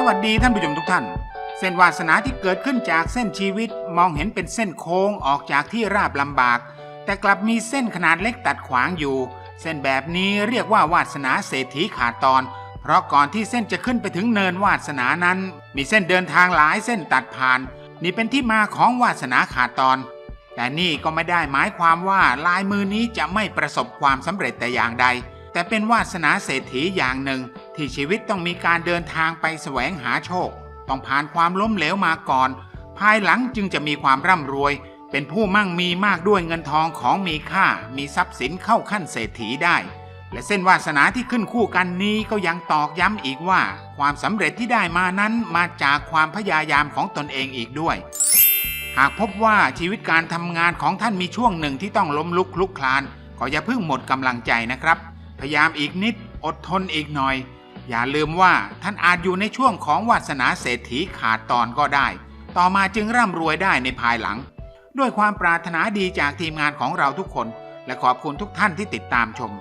สวัสดีท่านผู้ชมทุกท่าน เส้นวาสนาที่เกิดขึ้นจากเส้นชีวิตมองเห็นเป็นเส้นโค้งออกจากที่ราบลำบาก แต่กลับมีเส้นขนาดเล็กตัดขวางอยู่ เส้นแบบนี้เรียกว่าวาสนาเศรษฐีขาดตอน เพราะก่อนที่เส้นจะขึ้นไปถึงเนินวาสนานั้น มีเส้นเดินทางหลายเส้นตัดผ่าน นี่เป็นที่มาของวาสนาขาดตอน แต่นี่ก็ไม่ได้หมายความว่าลายมือนี้จะไม่ประสบความสำเร็จแต่อย่างใด แต่เป็นวาสนาเศรษฐีอย่างหนึ่ง ที่ชีวิตต้องมีการเดินทางไปแสวงหาโชค ต้องผ่านความล้มเหลวมาก่อน ภายหลังจึงจะมีความร่ำรวย เป็นผู้มั่งมีมากด้วยเงินทองของมีค่า มีทรัพย์สินเข้าขั้นเศรษฐีได้ และเส้นวาสนาที่ขึ้นคู่กันนี้ก็ยังตอกย้ำอีกว่า ความสำเร็จที่ได้มานั้นมาจากความพยายามของตนเองอีกด้วย หากพบว่าชีวิตการทำงานของท่านมีช่วงหนึ่งที่ต้องล้มลุกคลุกคลาน ก็อย่าเพิ่งหมดกำลังใจนะครับ พยายามอีกนิด อดทนอีกหน่อย อย่าลืมว่าท่านอาจอยู่ในช่วงของวาสนาเศรษฐีขาดตอนก็ได้ ต่อมาจึงร่ำรวยได้ในภายหลัง ด้วยความปรารถนาดีจากทีมงานของเราทุกคน และขอบคุณทุกท่านที่ติดตามชม